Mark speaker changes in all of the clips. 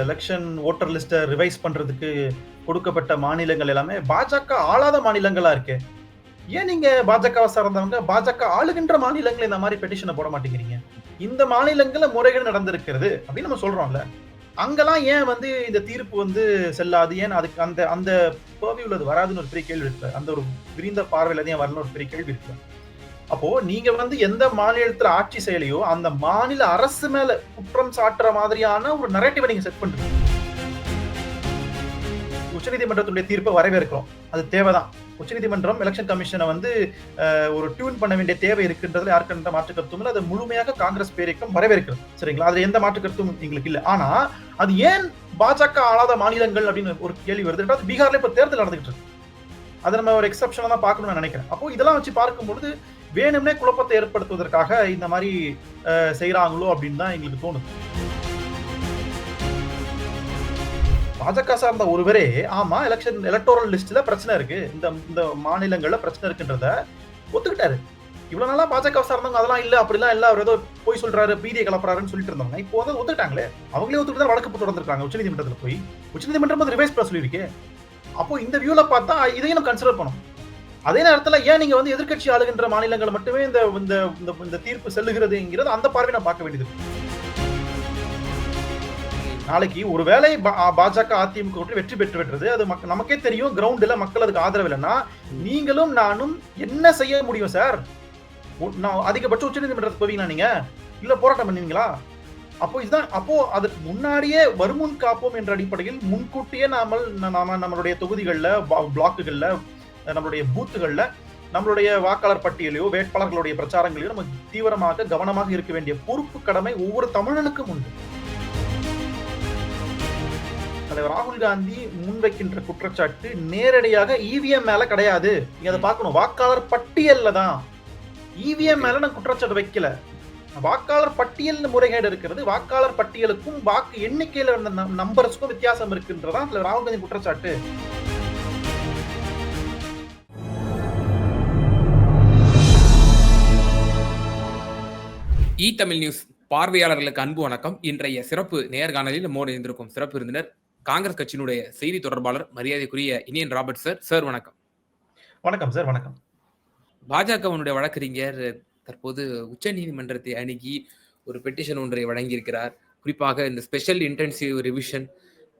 Speaker 1: Election voter லிஸ்ட்டை revise பண்றதுக்கு கொடுக்கப்பட்ட மாநிலங்கள் எல்லாமே பாஜக ஆளாத மாநிலங்களா இருக்கு. ஏன் நீங்க பாஜகவை சார்ந்தவங்க? பாஜக ஆளுகின்ற மாநிலங்கள் இந்த மாதிரி பெட்டிஷனை போட மாட்டேங்கிறீங்க. இந்த மாநிலங்களில் முறைகேடு நடந்திருக்கிறது அப்படின்னு நம்ம சொல்கிறோம்ல அங்கெல்லாம் ஏன் வந்து இந்த தீர்ப்பு வந்து செல்லாது? ஏன் அதுக்கு அந்த அந்த பர்வியூல அது வராதுன்னு ஒரு பெரிய கேள்வி இருக்கு. அந்த ஒரு விரிந்த பார்வையில் ஏன் வரணும் ஒரு பெரிய கேள்வி இருக்கு. அப்போ நீங்க வந்து எந்த மாநிலத்துல ஆட்சி செயலையோ அந்த மாநில அரசு மேல குற்றம் சாட்டுற மாதிரியான ஒரு நரேட்டிவை நீங்க செட் பண்றீங்க. உச்சநீதிமன்றத்துடைய தீர்ப்பை வரவேற்கிறோம். அது தேவைதான். உச்சநீதிமன்றம் எலெக்ஷன் கமிஷனை வந்து ஒரு டியூன் பண்ண வேண்டிய தேவை இருக்குன்றதுல யாருக்குன்ற மாற்று கருத்தும் இல்லை அது முழுமையாக காங்கிரஸ் பேரியக்கம் வரவேற்கிறது. சரிங்களா? அதுல எந்த மாற்று கருத்தும் எங்களுக்கு இல்லை. ஆனா அது ஏன் பாஜக ஆளாத மாநிலங்கள் அப்படின்னு ஒரு கேள்வி வருது. அது பீகார்ல இப்ப தேர்தல் நடந்துகிட்டு இருக்கு. அதை நம்ம ஒரு எக்ஸப்ஷனா தான் பார்க்கணும்னு நான் நினைக்கிறேன். அப்போ இதெல்லாம் வச்சு பார்க்கும்பொழுது வேணும்னே குழப்பத்தை ஏற்படுத்துவதற்காக இந்த மாதிரி செய்கிறாங்களோ அப்படின்னு தான் எங்களுக்கு தோணுது. பாஜக சார்ந்த ஒருவரே ஆமா எலெக்ஷன் எலக்டோரல் லிஸ்ட்ல பிரச்சனை இருக்கு. இந்த இந்த மாநிலங்கள்ல பிரச்சனை இருக்குன்றத ஒத்துக்கிட்டாரு. இவ்வளவு நாளா பாஜக சார்ந்தவங்க அதெல்லாம் இல்ல அப்படிலாம் இல்ல அவர் ஏதோ போய் சொல்றாரு பீதியை கலப்புறாருன்னு சொல்லிட்டு இருந்தவங்க. இப்போ வந்து ஒத்துக்கிட்டாங்களே? அவங்களே ஒத்துக்கிட்டு தான் வழக்கு தொடர்ந்துருக்காங்க உச்சநீதிமன்றத்துல போய். உச்சநீதிமன்றம் வந்து ரிவைஸ் பண்ண சொல்லியிருக்கு. அப்போ இந்த வியூல பார்த்தா இதையும் நம்ம கன்சிடர் பண்ணணும். அதே நேரத்துல ஏன் நீங்க வந்து எதிர்க்கட்சி ஆளுகின்ற மாநிலங்கள் மட்டுமே இந்த இந்த இந்த- இந்த தீர்ப்பு செல்லுகிறதுங்கிறது அந்த பார்வை நான் பார்க்க வேண்டியது நாளைக்கு ஒருவேளை பா- பாஜக அதிமுக கூட்டணி வெற்றி பெற்று விட்டுறது அது மக்க- நமக்கே தெரியும் கிரவுண்டில் மக்கள் அதுக்கு ஆதரவு இல்லைன்னா நீங்களும் நானும் என்ன செய்ய முடியும் சார் நான் அதிகபட்ச உச்சநீதிமன்றத்துக்கு போவீங்களா நீங்க? இல்ல போராட்டம் பண்ணுவீங்களா? அப்போ இதுதான் அப்போ அதற்கு முன்னாடியே வருமுன் காப்போம் என்ற அடிப்படையில் முன்கூட்டியே நாம நாம நம்மளுடைய தொகுதிகளில் பிளாக்குகளில் நம்மளுடைய பூத்துகளில் நம்மளுடைய வாக்காளர் பட்டியலையோ வேட்பாளர்களுடைய பிரச்சாரங்களையோ நம்ம தீவிரமாக கவனமாக இருக்க வேண்டிய பொறுப்பு கடமை ஒவ்வொரு தமிழனுக்கும் உண்டு. தலைவர் ராகுல் காந்தி முன்வைக்கின்ற குற்றச்சாட்டு நேரடியாக இவிஎம் மேல கிடையாது. நீங்க அதை பார்க்கணும். வாக்காளர் பட்டியல்ல தான். இவிஎம் மேல நான் குற்றச்சாட்டு வைக்கல. வாக்காளர் பட்டியல் முறைகேடு இருக்கிறது. வாக்காளர் பட்டியலுக்கும் வாக்கு எண்ணிக்கையில நம்பர்ஸ்க்கும் வித்தியாசம் இருக்குன்றதா? ராகுல் காந்தி குற்றச்சாட்டு.
Speaker 2: இ தமிழ் நியூஸ் பார்வையாளர்களுக்கு அன்பு வணக்கம். இன்றைய சிறப்பு நேர்காணலில் நம்மோடு இருந்திருக்கும் சிறப்பு விருந்தினர் காங்கிரஸ் கட்சியினுடைய செய்தி தொடர்பாளர் மரியாதைக்குரிய இனியன் ராபர்ட் சார். சார் வணக்கம்.
Speaker 1: வணக்கம் சார் வணக்கம்.
Speaker 2: பாஜகவினுடைய வழக்கறிஞர் தற்போது உச்சநீதிமன்றத்தை அணுகி ஒரு பெட்டிஷன் ஒன்றை வழங்கியிருக்கிறார். குறிப்பாக இந்த ஸ்பெஷல் இன்டென்சிவ் ரிவிஷன்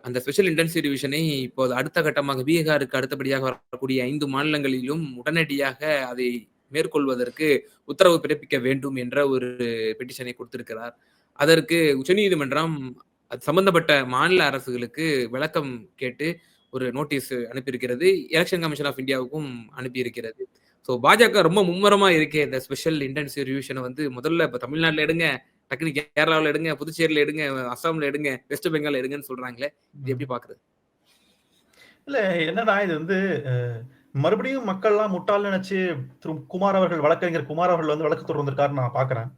Speaker 2: அந்த ஸ்பெஷல் இன்டென்சிவ் ரிவிஷனை இப்போது அடுத்த கட்டமாக பீகாருக்கு அடுத்தபடியாக வரக்கூடிய ஐந்து மாநிலங்களிலும் உடனடியாக அதை மேற்கொள்வதற்கு உத்தரவு பிறப்பிக்க வேண்டும் என்ற ஒரு பெட்டிஷனை கொடுத்திருக்கிறார். அதற்கு உச்சநீதிமன்றம் அது சம்பந்தப்பட்ட மாநில அரசுகளுக்கு விளக்கம் கேட்டு ஒரு நோட்டீஸ் அனுப்பியிருக்கிறது. எலெக்ஷன் கமிஷன் ஆஃப் இந்தியாவுக்கும் அனுப்பியிருக்கிறது. ஸோ பாஜக ரொம்ப மும்முரமா இருக்கே இந்த ஸ்பெஷல் இன்டென்சிவ் ரிவிஷனை வந்து முதல்ல இப்போ தமிழ்நாட்டில் எடுங்க டக்குனு கேரளாவில் எடுங்க புதுச்சேரியில் எடுங்க அஸ்ஸாம்ல எடுங்க வெஸ்ட் பெங்கால் எடுங்கன்னு சொல்றாங்களே இது எப்படி பாக்குறது?
Speaker 1: இல்ல என்னடா இது வந்து மறுபடியும் மக்கள்லாம் முட்டாள் நினைச்சு திரு குமார் அவர்கள் வழக்கறிஞர் குமார் அவர்கள் வந்து வழக்கு தொடர்ந்திருக்காருன்னு நான் பாக்குறேன்.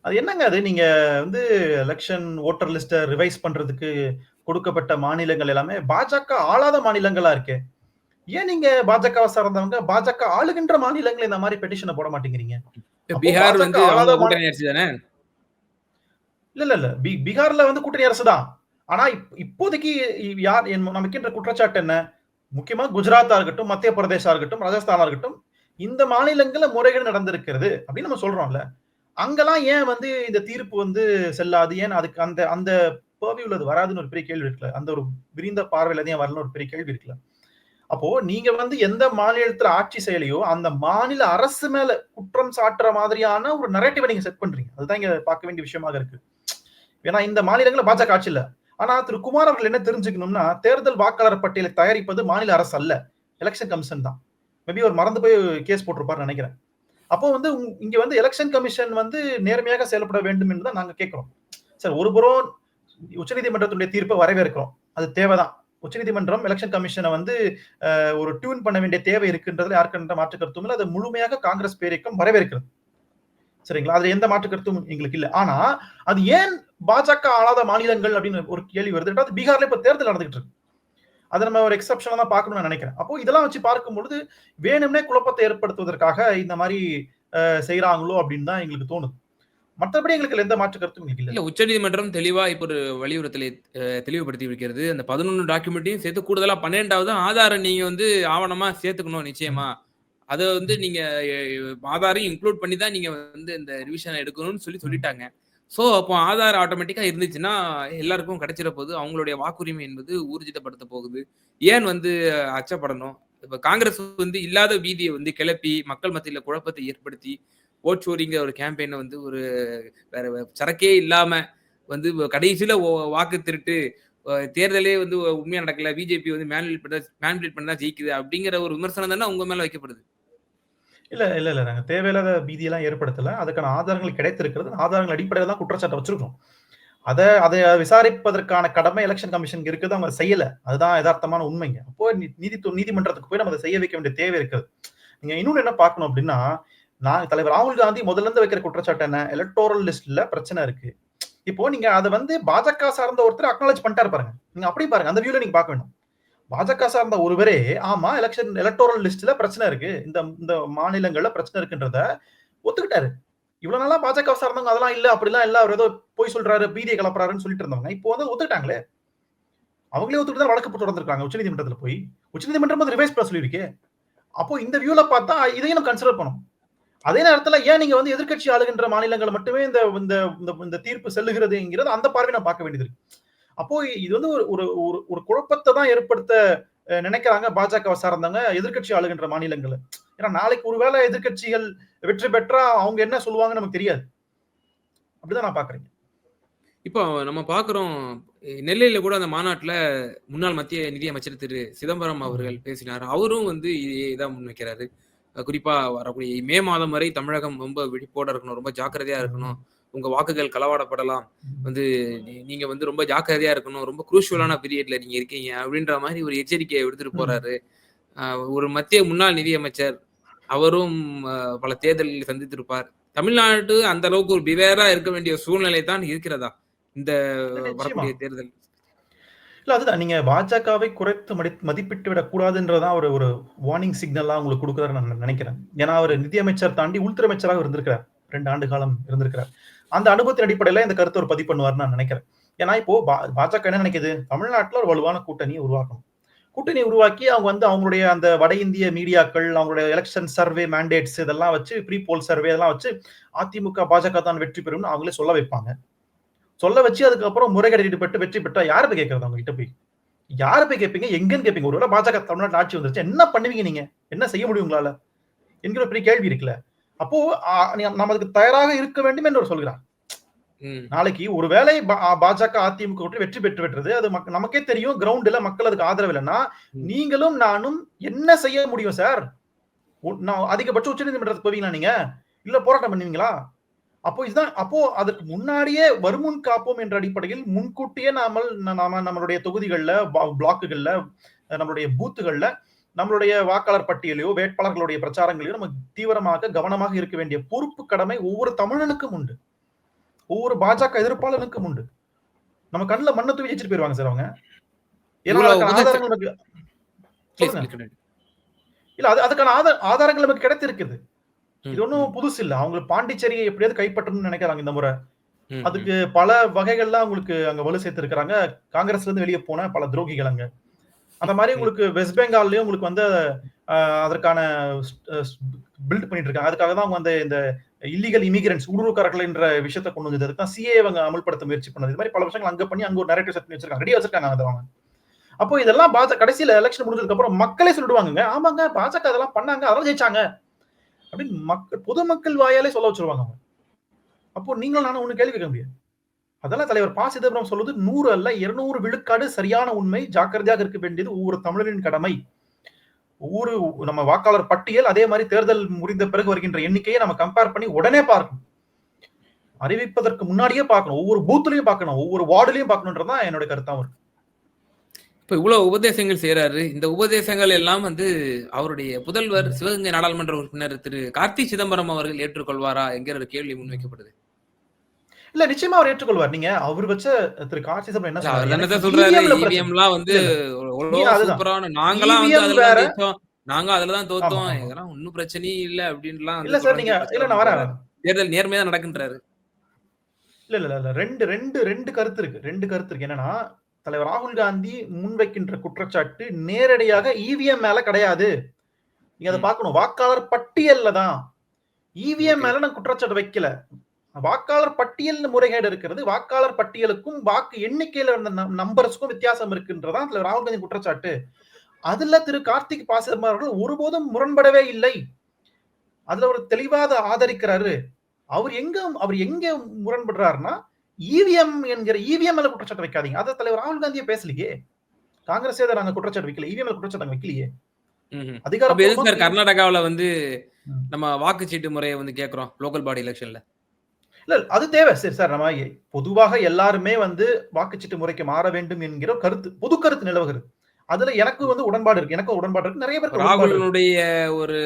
Speaker 1: அது என்னங்க அது? நீங்க வந்து எலெக்ஷன் ஓட்டர் லிஸ்ட்டை ரிவைஸ் பண்றதுக்கு கொடுக்கப்பட்ட மாநிலங்கள் எல்லாமே பாஜக ஆளாத மாநிலங்களா இருக்கு? ஏன் நீங்க பாஜகவை சார்ந்தவங்க பாஜக ஆளுகின்ற மாநிலங்கள் இந்த மாதிரி பெட்டிஷனை போட மாட்டேங்கிறீங்க?
Speaker 2: பீகார் வந்து
Speaker 1: இல்ல இல்ல இல்ல. பீகார்ல வந்து கூட்டணி அரசு தான். ஆனா இப்- இப்போதைக்கு யார் நமக்கின்ற குற்றச்சாட்டு என்ன? முக்கியமா குஜராத்தா இருக்கட்டும் மத்திய பிரதேசா இருக்கட்டும் ராஜஸ்தானா இருக்கட்டும் இந்த மாநிலங்கள்ல முறைகேடு நடந்திருக்கிறது அப்படின்னு நம்ம சொல்றோம்ல. அங்கெல்லாம் ஏன் வந்து இந்த தீர்ப்பு வந்து செல்லாது? ஏன் அதுக்கு அந்த அந்த பர்வியூல அது வராதுன்னு ஒரு பெரிய கேள்வி இருக்குல்ல. அந்த ஒரு விரிந்த பார்வையில ஏன் வரலன்னு ஒரு பெரிய கேள்வி இருக்குல்ல. அப்போ நீங்க வந்து எந்த மாநிலத்துல ஆட்சி செயலையோ அந்த மாநில அரசு மேல குற்றம் சாட்டுற மாதிரியான ஒரு நரேட்டிவை நீங்க செட் பண்றீங்க. அதுதான் இங்க பார்க்க வேண்டிய விஷயமாக இருக்கு. ஏன்னா இந்த மாநிலங்களில் பாஜக ஆட்சி இல்லை. ஆனா திரு குமார் அவர்கள் என்ன தெரிஞ்சுக்கணும்னா தேர்தல் வாக்காளர் பட்டியலை தயாரிப்பது மாநில அரசு அல்ல. எலெக்ஷன் கமிஷன் தான். மேபி அவர் மறந்து போய் கேஸ் போட்டிருப்பாருன்னு நினைக்கிறேன். அப்போ வந்து இங்க வந்து எலெக்ஷன் கமிஷன் வந்து நேர்மையாக செயல்பட வேண்டும் என்று தான் நாங்க கேட்கிறோம். சார் ஒரு புறம் உச்சநீதிமன்றத்துடைய தீர்ப்பை வரவேற்கிறோம். அது தேவைதான். உச்சநீதிமன்றம் எலெக்ஷன் கமிஷனை வந்து ஒரு டியூன் பண்ண வேண்டிய தேவை இருக்குன்றதுல யாருக்கு மாற்று கருத்தும் இல்லை. அது முழுமையாக காங்கிரஸ் பேரியக்கம் வரவேற்கிறது. சரிங்களா? அதுல எந்த மாற்று கருத்தும் எங்களுக்கு இல்லை. ஆனா அது ஏன் பாஜக ஆளாத மாநிலங்கள் அப்படின்னு ஒரு கேள்வி வருது. ரெண்டாவது பீகார்ல இப்ப தேர்தல் நடந்துகிட்டு இருக்கு. அதை நம்ம ஒரு எக்ஸப்ஷனா தான் பார்க்கணும்னு நான் நினைக்கிறேன். அப்போ இதெல்லாம் வச்சு பார்க்கும் பொழுது வேணும்னே குழப்பத்தை ஏற்படுத்துவதற்காக இந்த மாதிரி செய்யறாங்களோ அப்படின்னு தான் எங்களுக்கு தோணுது. மற்றபடி எங்களுக்கு எந்த மாற்று கருத்தும் இல்லை.
Speaker 2: இல்ல உச்சநீதிமன்றம் தெளிவா இப்ப ஒரு வலியுறுத்தலை தெளிவுபடுத்தி இருக்கிறது. அந்த பதினொன்று டாக்குமெண்ட்டையும் சேர்த்து கூடுதலா பன்னெண்டாவது ஆதாரம் நீங்க வந்து ஆவணமா சேர்த்துக்கணும் நிச்சயமா. அதை வந்து நீங்க ஆதாரையும் இன்க்ளூட் பண்ணி தான் நீங்க வந்து இந்த ரிவிஷன் எடுக்கணும்னு சொல்லி சொல்லிட்டாங்க. ஸோ அப்போ ஆதார் ஆட்டோமேட்டிக்காக இருந்துச்சுன்னா எல்லாருக்கும் கிடைச்சிட போகுது அவங்களுடைய வாக்குரிமை என்பது ஊர்ஜிதப்படுத்த போகுது. ஏன் வந்து அச்சப்படணும்? இப்போ காங்கிரஸ் வந்து இல்லாத வீதியை வந்து கிளப்பி மக்கள் மத்தியில் குழப்பத்தை ஏற்படுத்தி ஓட் சோரிங்கிற ஒரு கேம்பெயினை வந்து ஒரு வேற சரக்கே இல்லாமல் வந்து கடைசியில் வாக்கு திருட்டு தேர்தலே வந்து உண்மையாக நடக்கல பிஜேபி வந்து மேனுலேட் பண்ண பண்ணி தான் ஜெயிக்குது அப்படிங்கிற ஒரு விமர்சனம் தானே உங்கள் மேலே வைக்கப்படுது.
Speaker 1: இல்ல இல்ல இல்ல. நாங்க தேவையில்லாத பீதியெல்லாம் ஏற்படுத்தல. அதுக்கான ஆதாரங்கள் கிடைத்திருக்கிறது. ஆதாரங்கள் அடிப்படையில் தான் குற்றச்சாட்டை வச்சிருக்கோம். அதை அதை விசாரிப்பதற்கான கடமை எலெக்ஷன் கமிஷனுக்கு இருக்குது. அவங்க செய்யல. அதுதான் யதார்த்தமான உண்மைங்க. அப்போ நீதி நீதிமன்றத்துக்கு போய் நம்ம அதை செய்ய வைக்க வேண்டிய தேவை இருக்குது. நீங்க இன்னொன்று என்ன பார்க்கணும் அப்படின்னா நான் தலைவர் ராகுல் காந்தி முதல்ல இருந்து வைக்கிற குற்றச்சாட்டு என்ன? எலக்டோரல் லிஸ்ட்ல பிரச்சனை இருக்கு. இப்போ நீங்க அதை வந்து பாஜக சார்ந்த ஒருத்தர் அக்னாலேஜ் பண்ணிட்டாரு பாருங்க. நீங்க அப்படி பாருங்க. அந்த வியூல நீங்க பார்க்க வேணும். பாஜக சார்ந்த ஒருவரே ஆமா எலெக்ஷன் எலக்டோரல் லிஸ்ட்ல பிரச்சனை இருக்கு. இந்த இந்த மாநிலங்கள்ல பிரச்சனை இருக்குன்றத ஒத்துக்கிட்டாரு. இவ்வளவு நாளா பாஜக சார்ந்தவங்க அதெல்லாம் இல்ல அப்படிலாம் இல்ல அவர் ஏதோ போய் சொல்றாரு பீதியை கலப்புறாருன்னு சொல்லிட்டு இருந்தவங்க. இப்போ வந்து ஒத்துக்கிட்டாங்களே? அவங்களே ஒத்துக்கிட்டு தான் வழக்கு தொடர்ந்துருக்காங்க உச்சநீதிமன்றத்துல போய். உச்சநீதிமன்றம் வந்து ரிவைஸ் பண்ண சொல்லியிருக்கே. அப்போ இந்த வியூல பார்த்தா இதையும் நம்ம கன்சிடர் பண்ணணும். அதே நேரத்துல ஏன் நீங்க வந்து எதிர்க்கட்சி ஆளுகின்ற மாநிலங்கள் மட்டுமே இந்த இந்த இந்த- இந்த தீர்ப்பு செல்லுகிறதுங்கிறது அந்த பார்வை நான் பார்க்க வேண்டியது இருக்கு. அப்போ இது வந்து ஒரு ஒரு ஒரு ஒரு குழப்பத்தை தான் ஏற்படுத்த நினைக்கிறாங்க பாஜக சார்ந்தவங்க எதிர்க்கட்சி ஆளுகின்ற மாநிலங்கள். ஏன்னா நாளைக்கு ஒருவேளை எதிர்க்கட்சிகள் வெற்றி பெற்றா அவங்க என்ன சொல்லுவாங்கன்னு நமக்கு தெரியாது. அப்படிதான் நான் பாக்குறேன்.
Speaker 2: இப்போ நம்ம பார்க்குறோம் நெல்லையில் கூட அந்த மாநாட்டில் முன்னாள் மத்திய நிதியமைச்சர் திரு சிதம்பரம் அவர்கள் பேசினார். அவரும் வந்து இதே தான் முன்வைக்கிறாரு. குறிப்பாக வரக்கூடிய மே மாதம் வரை தமிழகம் ரொம்ப விழிப்போட இருக்கணும் ரொம்ப ஜாக்கிரதையாக இருக்கணும். உங்க வாக்குகள் களவாடப்படலாம். வந்து நீங்க வந்து ரொம்ப ஜாக்கிரதையா இருக்கணும். ரொம்ப குரூஷியலான பீரியட்ல நீங்க இருக்கீங்க. அப்படின்ற மாதிரி ஒரு எச்சரிக்கையை எடுத்துட்டு போறாரு. ஒரு மத்திய முன்னாள் நிதியமைச்சர். அவரும் பல தேர்தல்களை சந்தித்திருப்பார். தமிழ்நாடு அந்த அளவுக்கு ஒரு பிவேரா இருக்க வேண்டிய சூழ்நிலை தான் இருக்கிறதா? இந்த. வரக்கூடிய தேர்தல்.
Speaker 1: இல்ல அதுதான். நீங்க பாஜகவை குறைத்து மதி மதிப்பிட்டு விடக் கூடாதுன்றதான் ஒரு ஒரு வார்னிங் சிக்னலா உங்களுக்கு கொடுக்குறாரு நான் நினைக்கிறேன். ஏன்னா அவர் நிதியமைச்சர் தாண்டி உள்துறை அமைச்சராக இருந்திருக்கிறார். ரெண்டு ஆண்டு காலம் இருந்திருக்கிறார். அந்த அனுபவத்தின் அடிப்படையில இந்த கருத்தை ஒரு பதிவு பண்ணுவார்னு நான் நினைக்கிறேன். ஏன்னா இப்போ பா- பாஜக என்ன நினைக்குது? தமிழ்நாட்டில் ஒரு வலுவான கூட்டணியை உருவாக்கணும். கூட்டணி உருவாக்கி அவங்க வந்து அவங்களுடைய அந்த வட இந்திய மீடியாக்கள் அவங்களுடைய எலெக்ஷன் சர்வே மேண்டேட்ஸ் இதெல்லாம் வச்சு ப்ரீ போல் சர்வே இதெல்லாம் வச்சு அதிமுக பாஜக தான் வெற்றி பெறும்னு அவங்களே சொல்ல வைப்பாங்க. சொல்ல வச்சு அதுக்கப்புறம் முறைகேடு ஈடுபட்டு வெற்றி பெற்றா யார் போய் கேட்கறது அவங்க கிட்ட போய்? யார் போய் கேட்பீங்க? எங்கன்னு கேட்பீங்க? ஒருவேளை பாஜக தமிழ்நாட்டு ஆட்சி வந்துருச்சு. என்ன பண்ணுவீங்க நீங்க? என்ன செய்ய முடியும் உங்களால? என்கிற பெரிய கேள்வி இருக்குல்ல. அப்போ ஆ, நீ- நம்ம அதுக்கு தயாராக இருக்க வேண்டும் என்று அவர் சொல்கிறார். நாளைக்கு ஒருவேளை பாஜக அதிமுக கூட்டணி வெற்றி பெற்று பெற்றது அது மக்க- நமக்கே தெரியும் கிரவுண்ட்ல மக்கள் அதுக்கு ஆதரவு இல்லைன்னா. நீங்களும் நானும் என்ன செய்ய முடியும் சார்? நான் அதிகபட்ச உச்சநீதிமன்றத்துக்கு போவீங்களா நீங்க? இல்ல போராட்டம் பண்ணுவீங்களா? அப்போ இதுதான் அப்போ அதற்கு முன்னாடியே வருமுன் காப்போம் என்ற அடிப்படையில் முன்கூட்டியே நாமல் நாம நம்மளுடைய தொகுதிகள்ல பிளாக்குகள்ல நம்மளுடைய பூத்துகள்ல நம்மளுடைய வாக்காளர் பட்டியலையோ வேட்பாளர்களுடைய பிரச்சாரங்களையோ நம்ம தீவிரமாக கவனமாக இருக்க வேண்டிய பொறுப்பு கடமை ஒவ்வொரு தமிழனுக்கும் உண்டு. ஒவ்வொரு பாஜக எதிர்ப்பாளனுக்கும் உண்டு. நம்ம கண்ணுல மண்ணை தூக்கி வச்சுட்டு போயிருவாங்க சார் அவங்க. இல்ல அது அதுக்கான ஆதார- ஆதாரங்கள் நமக்கு கிடைத்திருக்குது. இது ஒன்றும் புதுசு இல்ல. அவங்க பாண்டிச்சேரியை எப்படியாவது கைப்பற்றணும்னு நினைக்கிறாங்க இந்த முறை. அதுக்கு பல வகைகள்லாம் உங்களுக்கு அங்க வலு சேர்த்து இருக்கிறாங்க காங்கிரஸ்ல இருந்து வெளியே போன பல துரோகிகள் அங்க. அந்த மாதிரி உங்களுக்கு வெஸ்ட் பெங்கால்லயும் உங்களுக்கு வந்து அதற்கான பில்ட் பண்ணிட்டு இருக்காங்க அதுக்காக தான் அவங்க அந்த இந்த இல்லீகல் இமிகிரன்ஸ் ஊடுருவக்காரர்கள் என்ற விஷயத்தை கொண்டு வந்தது அதுக்கு தான் சிஏ அவங்க அமல்படுத்த முயற்சி பண்ணது. இது மாதிரி பல விஷயங்கள் அங்க பண்ணி அங்க ஒரு நரேட்டிவ் செட் பண்ணி வச்சிருக்காங்க. ரெடியா வச்சிருக்காங்க அதை அவங்க. அப்போ இதெல்லாம் பாஜக கடைசியில எலெக்ஷன் முடிஞ்சதுக்கு அப்புறம் மக்களே சொல்லிடுவாங்க ஆமாங்க பாஜக அதெல்லாம் பண்ணாங்க அதெல்லாம் ஜெயிச்சாங்க. அப்படின்னு மக்கள் பொதுமக்கள் வாயாலே சொல்ல வச்சிருவாங்க அவங்க. அப்போ நீங்களும் நானும் ஒண்ணு கேள்வி கேட்க முடியாது. அதெல்லாம் தலைவர் பா சிதம்பரம் சொல்வது நூறு அல்ல இருநூறு விழுக்காடு சரியான உண்மை ஜாக்கிரதையாக இருக்க வேண்டியது ஒவ்வொரு தமிழரின் கடமை. ஒவ்வொரு நம்ம வாக்காளர் பட்டியல் அதே மாதிரி தேர்தல் முடிந்த பிறகு வருகின்ற எண்ணிக்கையை நம்ம கம்பேர் பண்ணி உடனே பார்க்கணும். அறிவிப்பதற்கு முன்னாடியே பார்க்கணும். ஒவ்வொரு பூத்துலையும் பார்க்கணும். ஒவ்வொரு வார்டுலேயும் பார்க்கணுன்றது தான் என்னோட கருத்தாவும் இருக்கு.
Speaker 2: இப்போ இவ்வளோ உபதேசங்கள் செய்கிறாரு இந்த உபதேசங்கள் எல்லாம் வந்து அவருடைய புதல்வர் சிவகங்கை நாடாளுமன்ற உறுப்பினர் திரு கார்த்தி சிதம்பரம் அவர்கள் ஏற்றுக்கொள்வாரா என்கிற ஒரு கேள்வி முன்வைக்கப்படுது.
Speaker 1: இல்ல நிச்சயமா அவர் ஏற்றுக்கொள்வார். நீங்க அவர் வச்ச திரு காட்சி சபை என்ன
Speaker 2: சொல்றாரு? வந்து. சூப்பரான நாங்களாம் வந்து நாங்க அதுலதான் தோத்தோம். இதெல்லாம் ஒன்னும் பிரச்சனையே இல்ல அப்படின்லாம்
Speaker 1: இல்ல சார் நீங்க இல்ல நான் வரேன்
Speaker 2: தேர்தல் நேர்மையா நடக்குன்றாரு.
Speaker 1: இல்ல இல்ல இல்ல. ரெண்டு ரெண்டு ரெண்டு கருத்து இருக்கு. ரெண்டு கருத்து இருக்கு. என்னன்னா தலைவர் ராகுல் காந்தி முன்வைக்கின்ற குற்றச்சாட்டு நேரடியாக இவிஎம் மேல கிடையாது. நீங்க அதை
Speaker 2: ம்.
Speaker 1: பார்க்கணும். வாக்காளர் பட்டியல்ல தான். இவிஎம். மேல நான் குற்றச்சாட்டு வைக்கல. வாக்காளர் பட்டியல் முறைகேடு இருக்கிறது. வாக்காளர் பட்டியலுக்கும் வாக்கு எண்ணிக்கையில இருந்த நம்பர்ஸ்க்கும் வித்தியாசம் இருக்குன்றதான் தலைவர் ராகுல் காந்தி குற்றச்சாட்டு. அதுல திரு கார்த்திக் பாசிதம் அவர்கள் ஒருபோதும் முரண்படவே இல்லை. அதுல ஒரு தெளிவாத ஆதரிக்கிறாரு. அவர் எங்க அவர் எங்க முரண்படுறாருன்னா இவிஎம் என்கிற இவிஎம் மேல குற்றச்சாட்டு வைக்காதீங்க. அதை தலைவர் ராகுல் காந்தியே பேசலையே. காங்கிரஸே நாங்க குற்றச்சாட்டு வைக்கல. இவிஎம் மேல குற்றச்சாட்டு வைக்கலையே.
Speaker 2: ம்ஹும்.
Speaker 1: அதிகார
Speaker 2: அப்ப எதுக்கு சார் கர்நாடகாவுல வந்து. நம்ம வாக்குச்சீட்டு முறையை வந்து கேக்குறோம்? லோக்கல் பாடி எலெக்ஷன்ல.
Speaker 1: இல்ல அது தேவை. சரி சார் நம்ம பொதுவாக எல்லாருமே வந்து வாக்குச்சீட்டு முறைக்கு மாற வேண்டும் என்கிற கருத்து பொது கருத்து நிலவுகிறது. அதுல எனக்கு வந்து உடன்பாடு இருக்கு. எனக்கு உடன்பாடு இருக்கு. நிறைய பேருக்கு.
Speaker 2: ராகுலனுடைய ஒரு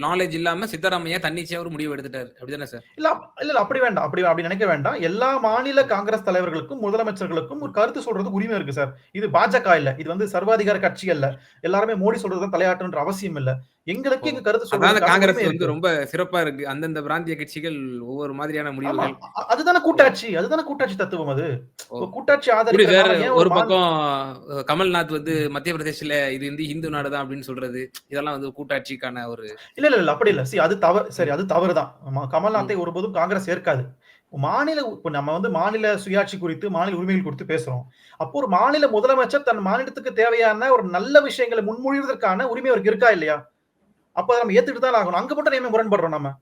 Speaker 2: நாலேஜ் இல்லாம சித்தராமையா தன்னிச்சையா ஒரு முடிவு எடுத்துட்டாரு. அப்படிதானே சார்?
Speaker 1: இல்ல இல்ல அப்படி வேண்டாம். அப்படி அப்படி நினைக்க வேண்டாம். எல்லா மாநில காங்கிரஸ் தலைவர்களுக்கும் முதலமைச்சர்களுக்கும் ஒரு கருத்து சொல்றது உரிமை இருக்கு சார். இது பாஜக இல்ல. இது வந்து சர்வாதிகார கட்சி அல்ல. எல்லாருமே மோடி சொல்றதுதான் தலையாட்டுன்ற அவசியம் இல்ல. எங்களுக்கு எங்க கருத்து சொல்றது
Speaker 2: காங்கிரஸ் வந்து ரொம்ப சிறப்பா இருக்கு. அந்தந்த பிராந்திய கட்சிகள் ஒவ்வொரு மாதிரியான முடிவுகள்.
Speaker 1: அதுதானே கூட்டாட்சி. அதுதானே கூட்டாட்சி தத்துவம் அது. கூட்டாட்சி ஏன்
Speaker 2: ஒரு பக்கம் கமல்நாத் வந்து மத்திய பிரதேஷ்ல இது வந்து இந்து நாடு தான் அப்படின்னு சொல்றது இதெல்லாம் வந்து கூட்டாட்சிக்கான ஒரு
Speaker 1: இல்ல இல்ல இல்ல அப்படி இல்ல. சி அது தவறு சரி அது தவறுதான். கமல்நாத்தை ஒருபோதும் காங்கிரஸ் ஏற்காது. மாநில இப்ப நம்ம வந்து மாநில சுயாட்சி குறித்து மாநில உரிமைகள் குறித்து பேசுறோம். அப்போ ஒரு மாநில முதலமைச்சர் தன் மாநிலத்துக்கு தேவையான ஒரு நல்ல விஷயங்களை முன்மொழிவதற்கான உரிமை அவருக்கு இருக்கா இல்லையா? அப்ப அதை நம்ம ஏத்துக்கிட்டு தான் ஆகணும். அங்க மட்டும் நம்ம முரண்படுறோம் நம்ம.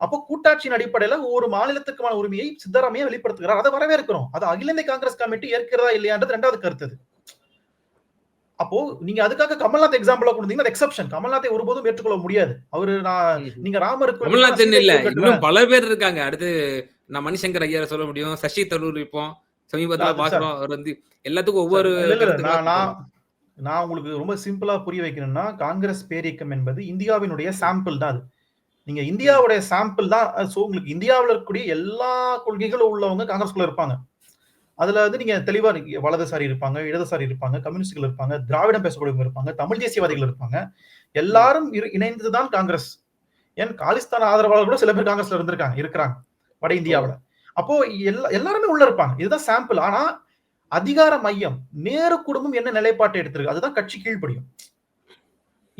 Speaker 1: அப்போ கூட்டாட்சியின் அடிப்படையில ஒவ்வொரு மாநிலத்துக்கான உரிமையை சித்தராமையா வெளிப்படுத்துகிறார். அதை வரவேற்கிறோம். அது அகில இந்திய காங்கிரஸ் கமிட்டி ஏற்கிறதா இல்லையான்றது ரெண்டாவது கருத்து. அப்போ நீங்க அதுக்காக கமல்நாத் எக்ஸாம்பிளா கொடுத்தீங்கன்னா எக்ஸப்ஷன் கமல்நாத்தை ஒருபோதும் ஏற்றுக்கொள்ள முடியாது. அவரு நான் நீங்க ராமருக்கு
Speaker 2: கமல்நாத் இல்ல. இன்னும் பல பேர் இருக்காங்க. அடுத்து நான் மணிசங்கர் ஐயரை சொல்ல முடியும் சசி தரூர் இருப்போம் சமீபத்துல பாக்குறோம் அவர் வந்து எல்லாத்துக்கும் ஒவ்வொரு
Speaker 1: நான் உங்களுக்கு ரொம்ப சிம்பிளா புரிய வைக்கணும்னா காங்கிரஸ் பேரியக்கம் என்பது இந்தியாவினுடைய சாம்பிள் தான் அது. நீங்க இந்தியாவுடைய சாம்பிள் தான் சோ உங்களுக்கு இந்தியாவுல இருக்கக்கூடிய எல்லா கொள்கைகளும் உள்ளவங்க காங்கிரஸ்குள்ள இருப்பாங்க. அதுல வந்து நீங்க தெளிவா வலதுசாரி இருப்பாங்க இடதுசாரி இருப்பாங்க கம்யூனிஸ்டுகள் இருப்பாங்க திராவிடம் பேசக்கூடியவங்க இருப்பாங்க தமிழ் தேசியவாதிகள் இருப்பாங்க. எல்லாரும் இரு- இணைந்துதான் காங்கிரஸ். ஏன்? காலிஸ்தான் ஆதரவாளர் கூட சில பேர் காங்கிரஸ்ல இருந்திருக்காங்க இருக்கிறாங்க வட இந்தியாவுல அப்போ எல்லா எல்லாருமே உள்ள இருப்பாங்க. இதுதான் சாம்பிள் ஆனா அதிகார மையம் நேரு குடும்பம் என்ன நிலைப்பாட்டை எடுத்திருக்கு? அதுதான் கட்சி கீழ்படியும்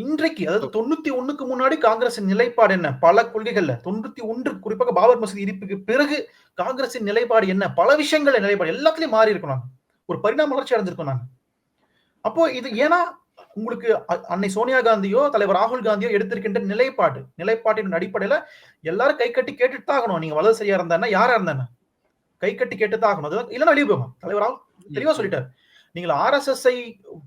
Speaker 1: இன்றைக்கு அதாவது தொண்ணூத்தி ஒண்ணுக்கு முன்னாடி காங்கிரசின் நிலைப்பாடு என்ன? பல கொள்கைகள்ல தொண்ணூத்தி ஒன்று குறிப்பாக பாபர் மசூதி இடிப்புக்கு பிறகு காங்கிரசின் நிலைப்பாடு என்ன? பல விஷயங்கள் நிலைப்பாடு எல்லாத்துலயும் மாறி இருக்கோம் நாங்க. ஒரு பரிணாம வளர்ச்சி அடைஞ்சிருக்கோம் நாங்க. அப்போ இது ஏன்னா உங்களுக்கு அன்னை சோனியா காந்தியோ தலைவர் ராகுல் காந்தியோ எடுத்திருக்கின்ற நிலைப்பாடு. நிலைப்பாட்டின் அடிப்படையில எல்லாரும் கை கட்டி கேட்டுட்டு தான் ஆகணும். நீங்க வலதுசரியா இருந்தா என்ன, யாரா இருந்தா? கை கட்டி கேட்டு தான் ஆகணும். இல்லைன்னா வெளியே போகும். தலைவர் ராகுல் தெளிவா சொல்லிட்டார். நீங்கள் ஐ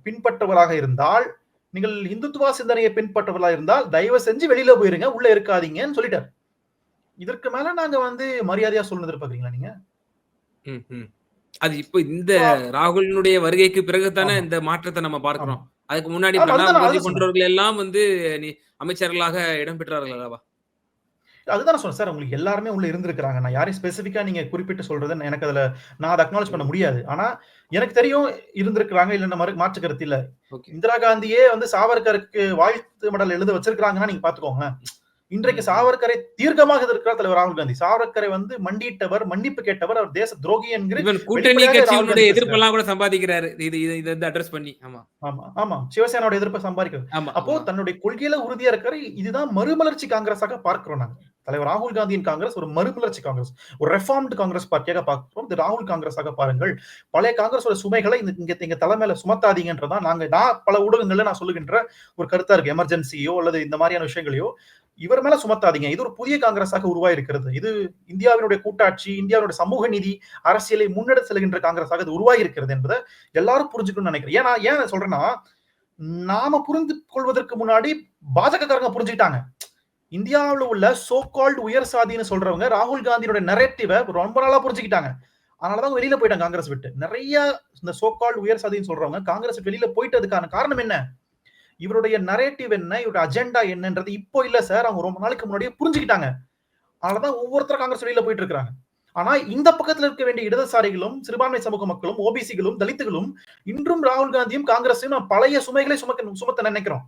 Speaker 1: பின்பற்றவராக இருந்தால் நீங்கள் இந்துத்துவா சிந்தனையை பின்பற்றவர்களாக இருந்தால் தயவு செஞ்சு வெளியில போயிருங்க உள்ள இருக்காதீங்கன்னு சொல்லிட்டார். இதற்கு மேல நாங்க வந்து மரியாதையா சொல்லணும் எதிர்பார்க்கறீங்களா நீங்க.
Speaker 2: அது இப்ப இந்த ராகுலினுடைய வருகைக்கு பிறகு தானே. இந்த மாற்றத்தை நம்ம பார்க்கிறோம். அதுக்கு முன்னாடி போன்றவர்கள் எல்லாம் வந்து நீ அமைச்சர்களாக இடம் பெற்றார்கள் அல்லவா
Speaker 1: அதுதான் சொன்னேன். சார் உங்களுக்கு எல்லாருமே உள்ள இருந்திருக்காங்க நான் யாரையும் ஸ்பெசிஃபிக்கா நீங்க குறிப்பிட்டு சொல்றது எனக்கு அதுல நான் அதை அக்னாலேஜ் பண்ண முடியாது. ஆனா எனக்கு தெரியும் இருந்திருக்கிறாங்க இல்ல மறு மாற்று கருத்து இல்ல. இந்திரா காந்தியே வந்து சாவர்கருக்கு வாழ்த்து மடல் எழுத வச்சிருக்காங்கன்னா நீங்க பாத்துக்கோங்க. இன்றைக்கு சாவர்கரை தீர்க்கமாக எதிர்க்கிறார் தலைவர் ராகுல் காந்தி. சாவர்கரை வந்து மண்டியிட்டவர் மன்னிப்பு கேட்டவர் அவர் தேச துரோகி என்கிற
Speaker 2: கூட்டணி கட்சியினுடைய எதிர்ப்பெல்லாம் கூட சம்பாதிக்கிறாரு. இது இது இதை வந்து அட்ரஸ் பண்ணி. ஆமா.
Speaker 1: ஆமா ஆமா. சிவசேனாவோட எதிர்ப்பை சம்பாதிக்கிறது
Speaker 2: ஆமா
Speaker 1: அப்போ. தன்னுடைய கொள்கையில உறுதியா இருக்காரு. இதுதான் மறுமலர்ச்சி காங்கிரஸாக பார்க்கிறோம் நாங்க. தலைவர் ராகுல் காந்தியின் காங்கிரஸ் ஒரு மறுமலர்ச்சி காங்கிரஸ் ஒரு ரெஃபார்ம்டு காங்கிரஸ் பார்ட்டியாக பார்க்கிறோம். இது ராகுல் காங்கிரஸாக பாருங்கள் பழைய காங்கிரஸோட சுமைகளை இந்த- இங்க இங்க தலைமையில சுமத்தாதீங்கன்றதான் நாங்க நான் பல ஊடகங்கள்ல நான் சொல்லுகின்ற ஒரு கருத்தா இருக்கு. எமர்ஜென்சியோ அல்லது இந்த மாதிரியான விஷயங்களையோ இவர் மேல சுமத்தாதீங்க. இது ஒரு புதிய காங்கிரஸாக உருவாயிருக்கிறது. இது இந்தியாவினுடைய கூட்டாட்சி இந்தியாவினுடைய சமூக நீதி அரசியலை முன்னெடுத்து செல்கின்ற காங்கிரஸாக இது உருவாகியிருக்கிறது என்பதை எல்லாரும் புரிஞ்சுக்கணும்னு நினைக்கிறேன். ஏன்னா ஏன் சொல்றேன்னா நாம புரிந்து கொள்வதற்கு முன்னாடி பாஜக காரங்க புரிஞ்சுக்கிட்டாங்க. இந்தியாவில் உள்ள சோ கால்டு உயர் சாதின்னு சொல்றவங்க ராகுல் காந்தியோட நரேட்டிவை ரொம்ப நாளா புரிஞ்சுக்கிட்டாங்க. அதனாலதான் அவங்க வெளியில போயிட்டாங்க காங்கிரஸ் விட்டு. நிறைய இந்த சோ கால்டு உயர் சாதின்னு சொல்றவங்க காங்கிரஸ் வெளியில போயிட்டதுக்கான காரணம் என்ன? இவருடைய நரேட்டிவ் என்ன? இவருடைய அஜெண்டா என்னன்றது இப்போ இல்ல சார் அவங்க ரொம்ப நாளைக்கு முன்னாடியே புரிஞ்சுக்கிட்டாங்க. அதனாலதான் ஒவ்வொருத்தரும் காங்கிரஸ் வெளியில போயிட்டு இருக்காங்க ஆனா இந்த பக்கத்துல இருக்க வேண்டிய இடதுசாரிகளும் சிறுபான்மை சமூக மக்களும் ஓபிசிகளும் தலித்துகளும் இன்றும் ராகுல் காந்தியும் காங்கிரஸையும் பழைய சுமைகளை சுமக்க சுமத்த நினைக்கிறோம்.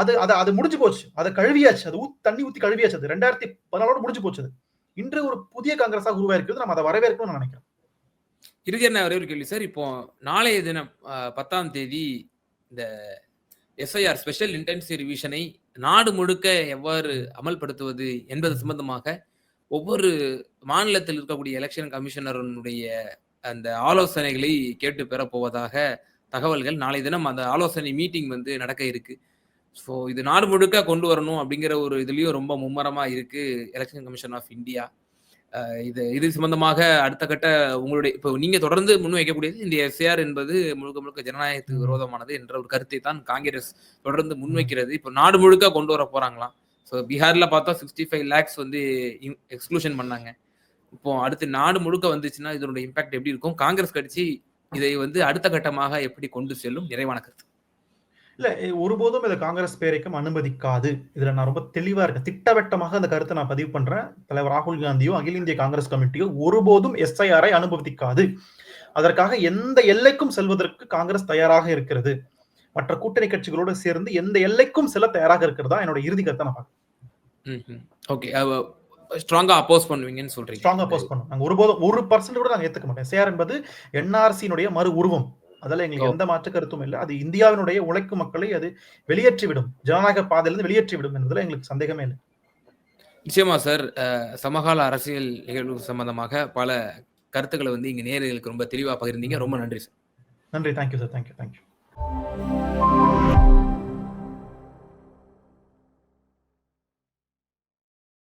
Speaker 1: அது அது அது முடிஞ்சு போச்சு. அதை கழுவியாச்சு. அது ஊத் தண்ணி ஊத்தி கழுவியாச்சு அது. ரெண்டாயிரத்தி பதினாலோட முடிஞ்சு போச்சு அது. இன்று ஒரு புதிய காங்கிரஸாக உருவாயிருக்கிறது நம்ம அதை வரவேற்கணும்னு நினைக்கிறேன்.
Speaker 2: இறுதியான ஒரே ஒரு கேள்வி சார். இப்போ நாளைய தினம் பத்தாம் தேதி இந்த எஸ்ஐஆர் ஸ்பெஷல் இன்டென்சிவ் ரிவிஷனை நாடு முழுக்க எவ்வாறு அமல்படுத்துவது என்பது சம்பந்தமாக ஒவ்வொரு மாநிலத்தில் இருக்கக்கூடிய எலெக்ஷன் கமிஷனருடைய அந்த ஆலோசனைகளை கேட்டு பெறப்போவதாக தகவல்கள் நாளை தினம் அந்த ஆலோசனை மீட்டிங் வந்து நடக்க இருக்கு. ஸோ இது நாடு முழுக்க கொண்டு வரணும் அப்படிங்கிற ஒரு இதுலயும் ரொம்ப மும்மரமா இருக்கு எலெக்ஷன் கமிஷன் ஆஃப் இந்தியா இது இது சம்பந்தமாக அடுத்த கட்ட உங்களுடைய இப்போ நீங்க தொடர்ந்து முன்வைக்கக்கூடியது இந்த எஸ்ஏஆர் என்பது முழுக்க முழுக்க ஜனநாயகத்துக்கு. விரோதமானது என்ற ஒரு கருத்தை தான் காங்கிரஸ் தொடர்ந்து முன்வைக்கிறது இப்போ நாடு முழுக்க கொண்டு வர போறாங்களாம். ஸோ பீகார்ல பார்த்தா சிக்ஸ்டி ஃபைவ் லேக்ஸ் வந்து எக்ஸ்க்ளூஷன் பண்ணாங்க. இப்போ அடுத்து நாடு முழுக்க வந்துச்சுன்னா இதனுடைய இம்பாக்ட் எப்படி இருக்கும்? காங்கிரஸ் கட்சி இதை வந்து அடுத்த கட்டமாக எப்படி கொண்டு செல்லும்? நிறைவான கருத்து.
Speaker 1: இல்ல ஒருபோதும் இதை காங்கிரஸ் பேரைக்கும் அனுமதிக்காது. இதுல நான் ரொம்ப தெளிவா இருக்கேன். திட்டவட்டமாக அந்த கருத்தை நான் பதிவு பண்றேன். தலைவர் ராகுல் காந்தியோ அகில இந்திய காங்கிரஸ் கமிட்டியோ ஒருபோதும் எஸ்ஐஆரை அனுமதிக்காது. அதற்காக எந்த எல்லைக்கும் செல்வதற்கு காங்கிரஸ் தயாராக இருக்கிறது. மற்ற கூட்டணி கட்சிகளோடு சேர்ந்து எந்த எல்லைக்கும் செல்ல தயாராக இருக்கிறதா என்னோட இறுதி கருத்தை நான் பார்க்கிறேன்.
Speaker 2: ஓகே. ஸ்ட்ராங்கா அப்போஸ் பண்ணுவீங்கன்னு சொல்றீங்க.
Speaker 1: ஸ்ட்ராங்கா போஸ்ட் பண்ணும். நாங்க ஒருபோதும் ஒரு பர்சன்ட் கூட நாங்க ஏத்துக்க மாட்டோம். எஸ்ஐஆர் என்பது என்ஆர்சியினுடைய மறு உருவம். அதில் எங்களுக்கு. எந்த மாற்று கருத்தும் இல்லை. அது இந்தியாவினுடைய உழைக்கும் மக்களை அது வெளியேற்றிவிடும். ஜனநாயக பாதையிலிருந்து வெளியேற்றிவிடும் என்பதுல எங்களுக்கு சந்தேகமே இல்லை.
Speaker 2: நிச்சயமா சார் சமகால அரசியல் நிகழ்வு சம்பந்தமாக பல கருத்துக்களை வந்து இங்க நேர்களுக்கு ரொம்ப தெளிவா பகிர்ந்தீங்க. ரொம்ப நன்றி சார்
Speaker 1: நன்றி. Thank you sir thank you thank you